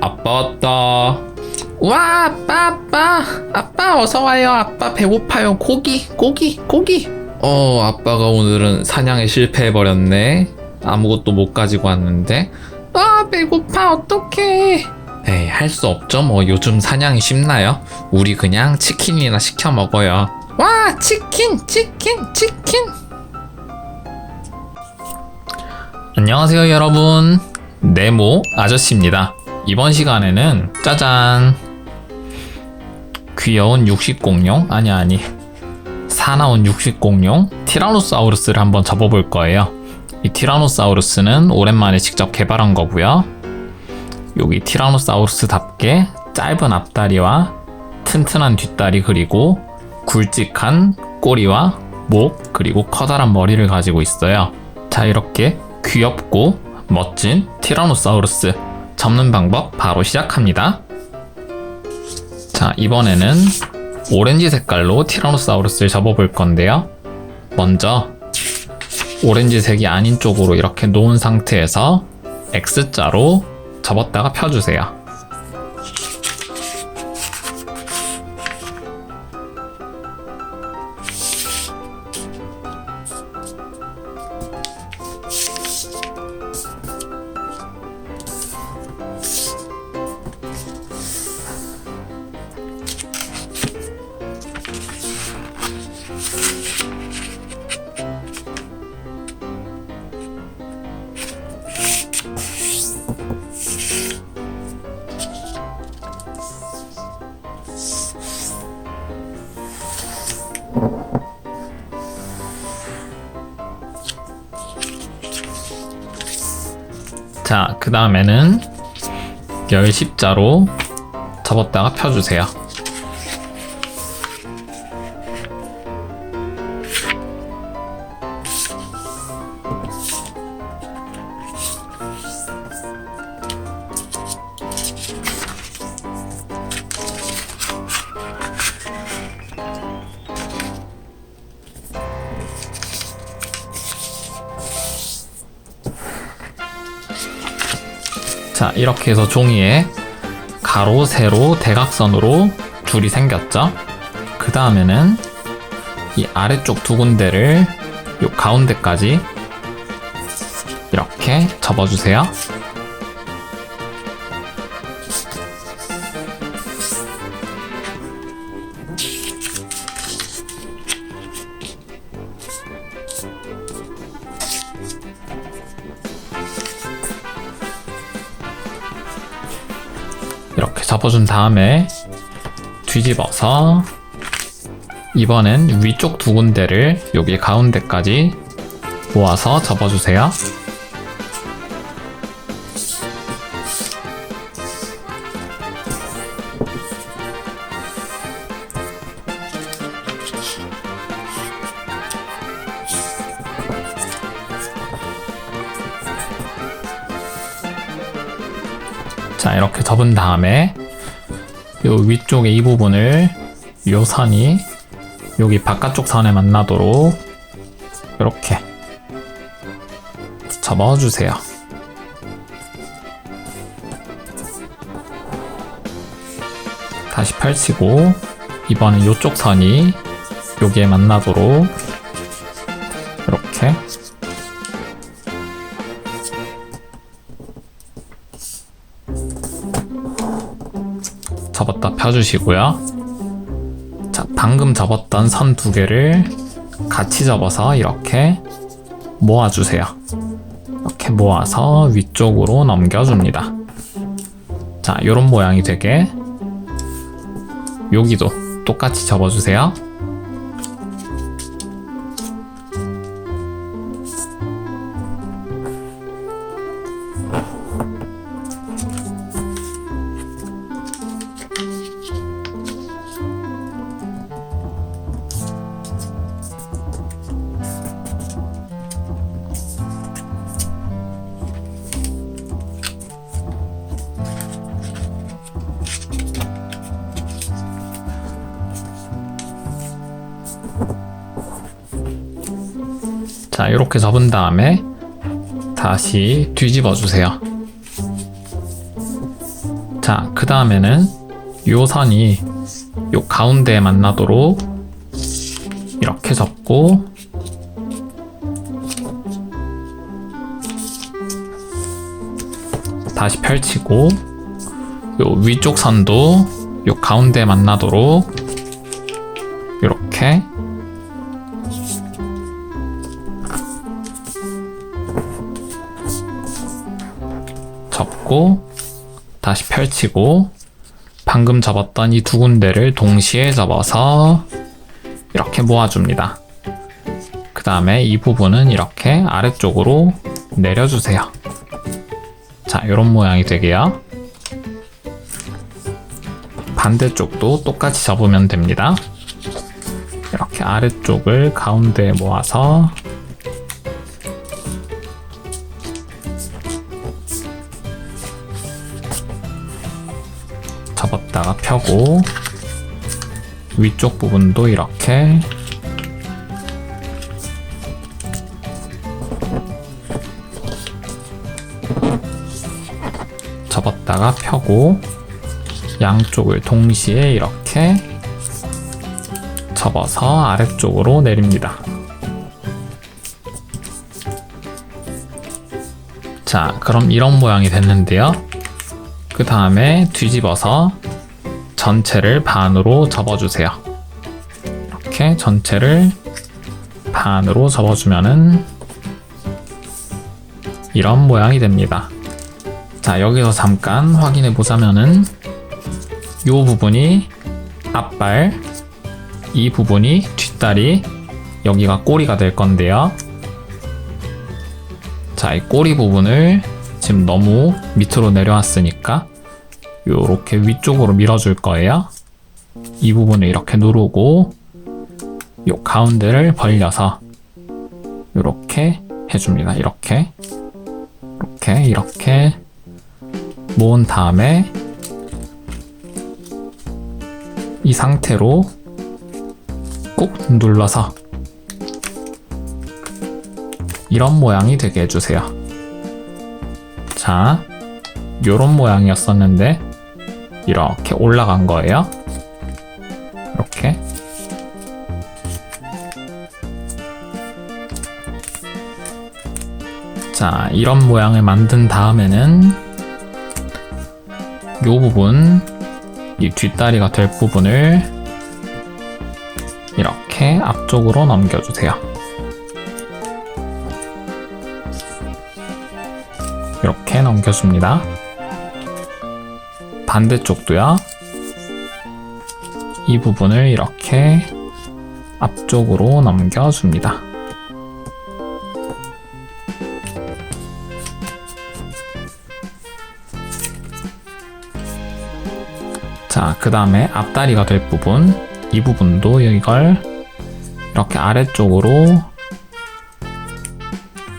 아빠 왔다. 와, 아빠, 아빠. 아빠, 어서 와요. 아빠, 배고파요. 고기, 고기, 고기. 어, 아빠가 오늘은 사냥에 실패해버렸네. 아무것도 못 가지고 왔는데. 아, 배고파. 어떡해. 에이, 할 수 없죠. 뭐, 요즘 사냥이 쉽나요? 우리 그냥 치킨이나 시켜 먹어요. 와, 치킨, 치킨, 치킨. 안녕하세요, 여러분. 네모 아저씨입니다. 이번 시간에는 짜잔 귀여운 육식공룡 아니 아니 사나운 육식공룡 티라노사우루스를 한번 접어볼 거예요. 이 티라노사우루스는 오랜만에 직접 개발한 거고요. 여기 티라노사우루스답게 짧은 앞다리와 튼튼한 뒷다리 그리고 굵직한 꼬리와 목 그리고 커다란 머리를 가지고 있어요. 자 이렇게 귀엽고 멋진 티라노사우루스 접는 방법 바로 시작합니다. 자, 이번에는 오렌지 색깔로 티라노사우루스를 접어볼 건데요. 먼저 오렌지색이 아닌 쪽으로 이렇게 놓은 상태에서 X자로 접었다가 펴주세요. 자, 그 다음에는 열 십자로 접었다가 펴주세요. 자, 이렇게 해서 종이에 가로, 세로, 대각선으로 줄이 생겼죠? 그 다음에는 이 아래쪽 두 군데를 요 가운데까지 이렇게 접어주세요. 접어준 다음에 뒤집어서 이번엔 위쪽 두 군데를 여기 가운데까지 모아서 접어주세요. 자 이렇게 접은 다음에 요 위쪽에 이 부분을 요 선이 여기 바깥쪽 선에 만나도록 이렇게 접어주세요. 다시 펼치고 이번엔 요쪽 선이 여기에 만나도록 이렇게 펴주시고요. 자, 방금 접었던 선 두 개를 같이 접어서 이렇게 모아주세요. 이렇게 모아서 위쪽으로 넘겨줍니다. 자, 요런 모양이 되게 여기도 똑같이 접어주세요. 자, 이렇게 접은 다음에 다시 뒤집어 주세요. 자, 그 다음에는 요 선이 요 가운데에 만나도록 이렇게 접고 다시 펼치고 요 위쪽 선도 요 가운데 만나도록 이렇게 접고 다시 펼치고 방금 접었던 이 두 군데를 동시에 접어서 이렇게 모아줍니다. 그 다음에 이 부분은 이렇게 아래쪽으로 내려주세요. 자, 이런 모양이 되게요. 반대쪽도 똑같이 접으면 됩니다. 이렇게 아래쪽을 가운데에 모아서 펴고 위쪽 부분도 이렇게 접었다가 펴고 양쪽을 동시에 이렇게 접어서 아래쪽으로 내립니다. 자, 그럼 이런 모양이 됐는데요. 그 다음에 뒤집어서 전체를 반으로 접어주세요. 이렇게 전체를 반으로 접어주면은 이런 모양이 됩니다. 자, 여기서 잠깐 확인해 보자면은 이 부분이 앞발, 이 부분이 뒷다리, 여기가 꼬리가 될 건데요. 자, 이 꼬리 부분을 지금 너무 밑으로 내려왔으니까 이렇게 위쪽으로 밀어줄 거예요. 이 부분을 이렇게 누르고 이 가운데를 벌려서 이렇게 해줍니다. 이렇게 이렇게 이렇게 모은 다음에 이 상태로 꾹 눌러서 이런 모양이 되게 해주세요. 자, 요런 모양이었었는데 이렇게 올라간 거예요. 이렇게 자, 이런 모양을 만든 다음에는 요 부분 이 뒷다리가 될 부분을 이렇게 앞쪽으로 넘겨주세요. 이렇게 넘겨줍니다. 반대쪽도요. 이 부분을 이렇게 앞쪽으로 넘겨줍니다. 자, 그 다음에 앞다리가 될 부분, 이 부분도 이걸 이렇게 아래쪽으로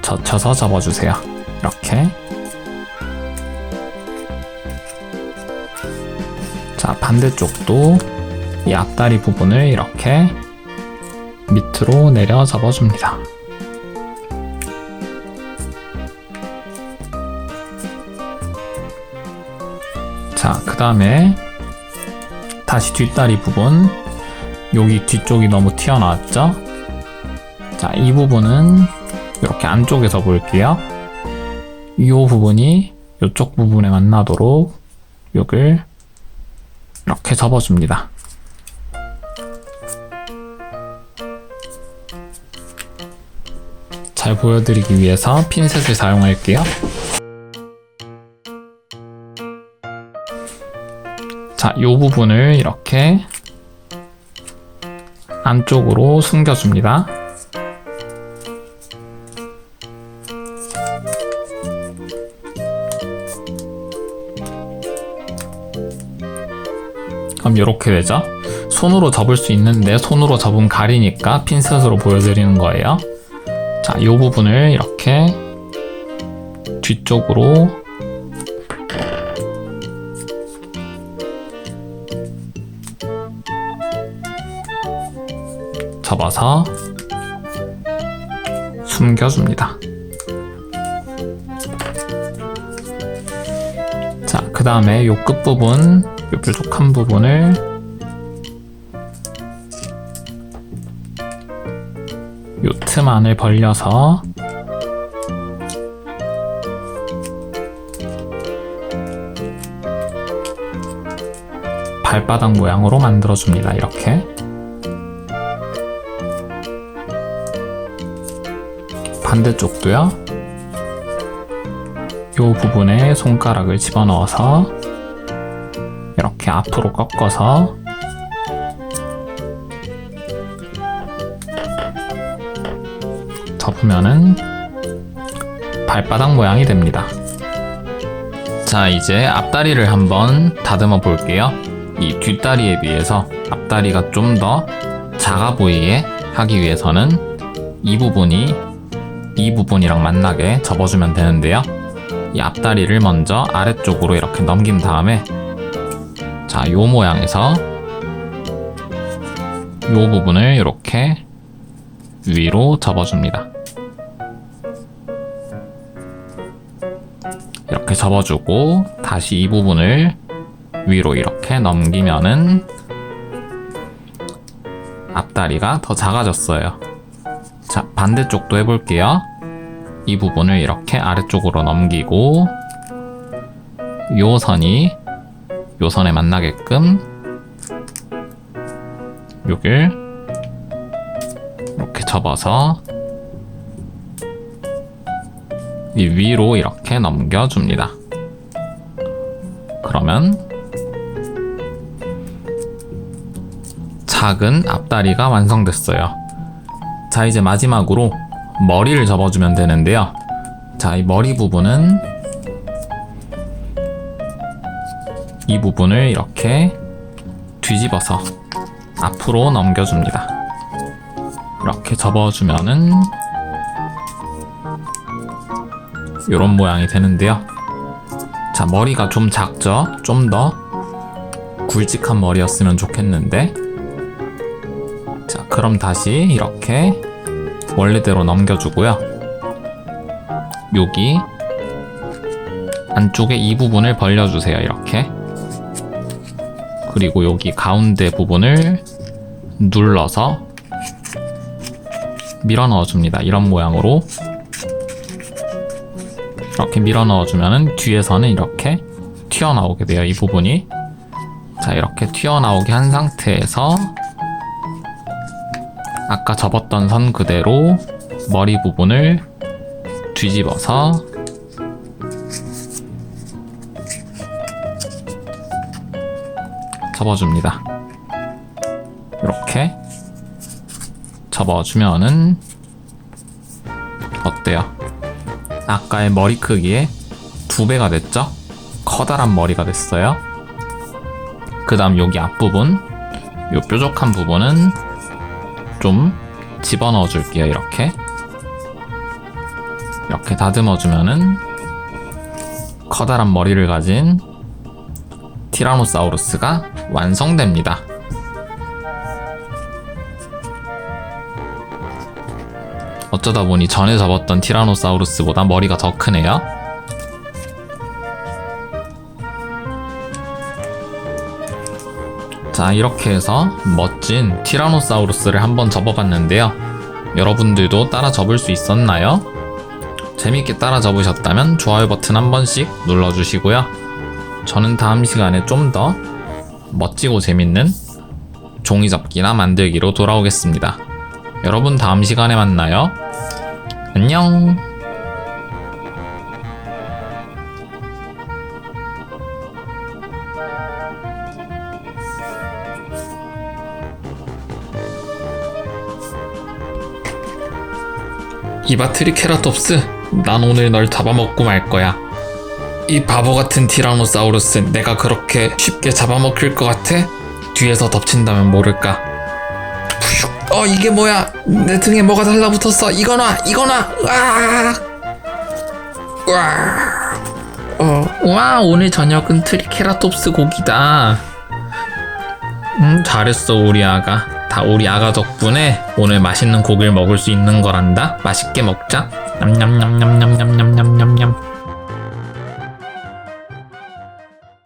젖혀서 접어주세요. 이렇게. 자, 반대쪽도 이 앞다리 부분을 이렇게 밑으로 내려 접어줍니다. 자, 그 다음에 다시 뒷다리 부분 여기 뒤쪽이 너무 튀어나왔죠? 자, 이 부분은 이렇게 안쪽에서 볼게요. 이 부분이 이쪽 부분에 만나도록 여길 이렇게 접어줍니다. 잘 보여드리기 위해서 핀셋을 사용할게요. 자, 이 부분을 이렇게 안쪽으로 숨겨줍니다. 그럼 이렇게 되죠? 손으로 접을 수 있는데 손으로 접으면 가리니까 핀셋으로 보여드리는 거예요. 자, 이 부분을 이렇게 뒤쪽으로 접어서 숨겨줍니다. 자, 그 다음에 요 끝부분, 요 뾰족한 부분을 요 틈 안을 벌려서 발바닥 모양으로 만들어줍니다. 이렇게. 반대쪽도요. 요 부분에 손가락을 집어넣어서 이렇게 앞으로 꺾어서 접으면은 발바닥 모양이 됩니다. 자, 이제 앞다리를 한번 다듬어 볼게요. 이 뒷다리에 비해서 앞다리가 좀 더 작아 보이게 하기 위해서는 이 부분이 이 부분이랑 만나게 접어주면 되는데요. 이 앞다리를 먼저 아래쪽으로 이렇게 넘긴 다음에 자, 요 모양에서 요 부분을 이렇게 위로 접어줍니다. 이렇게 접어주고 다시 이 부분을 위로 이렇게 넘기면은 앞다리가 더 작아졌어요. 자, 반대쪽도 해볼게요. 이 부분을 이렇게 아래쪽으로 넘기고 요 선이 요 선에 만나게끔 여길 이렇게 접어서 이 위로 이렇게 넘겨줍니다. 그러면 작은 앞다리가 완성됐어요. 자, 이제 마지막으로 머리를 접어주면 되는데요. 자, 이 머리 부분은 이 부분을 이렇게 뒤집어서 앞으로 넘겨줍니다. 이렇게 접어주면은 이런 모양이 되는데요. 자, 머리가 좀 작죠? 좀 더 굵직한 머리였으면 좋겠는데. 자, 그럼 다시 이렇게 원래대로 넘겨주고요. 여기 안쪽에 이 부분을 벌려주세요. 이렇게. 그리고 여기 가운데 부분을 눌러서 밀어 넣어줍니다. 이런 모양으로 이렇게 밀어 넣어주면은 뒤에서는 이렇게 튀어나오게 돼요. 이 부분이 자 이렇게 튀어나오게 한 상태에서 아까 접었던 선 그대로 머리 부분을 뒤집어서 접어줍니다. 이렇게 접어주면은 어때요? 아까의 머리 크기의 두 배가 됐죠? 커다란 머리가 됐어요. 그 다음 여기 앞부분, 요 뾰족한 부분은 좀 집어넣어 줄게요, 이렇게. 이렇게 다듬어 주면은 커다란 머리를 가진 티라노사우루스가 완성됩니다. 어쩌다 보니 전에 잡았던 티라노사우루스보다 머리가 더 크네요. 자, 이렇게 해서 멋진 티라노사우루스를 한번 접어봤는데요. 여러분들도 따라 접을 수 있었나요? 재밌게 따라 접으셨다면 좋아요 버튼 한 번씩 눌러주시고요. 저는 다음 시간에 좀 더 멋지고 재밌는 종이 접기나 만들기로 돌아오겠습니다. 여러분 다음 시간에 만나요. 안녕. 이봐 트리케라톱스, 난 오늘 널 잡아먹고 말 거야. 이 바보 같은 티라노사우루스 내가 그렇게 쉽게 잡아먹힐 것 같아? 뒤에서 덮친다면 모를까. 어 이게 뭐야? 내 등에 뭐가 달라붙었어. 이거나 이거나. 와. 와. 어. 와 오늘 저녁은 트리케라톱스 고기다. 음 잘했어 우리 아가. 다 우리 아가 덕분에 오늘 맛있는 고기를 먹을 수 있는 거란다. 맛있게 먹자. 냠냠냠냠냠냠냠냠냠.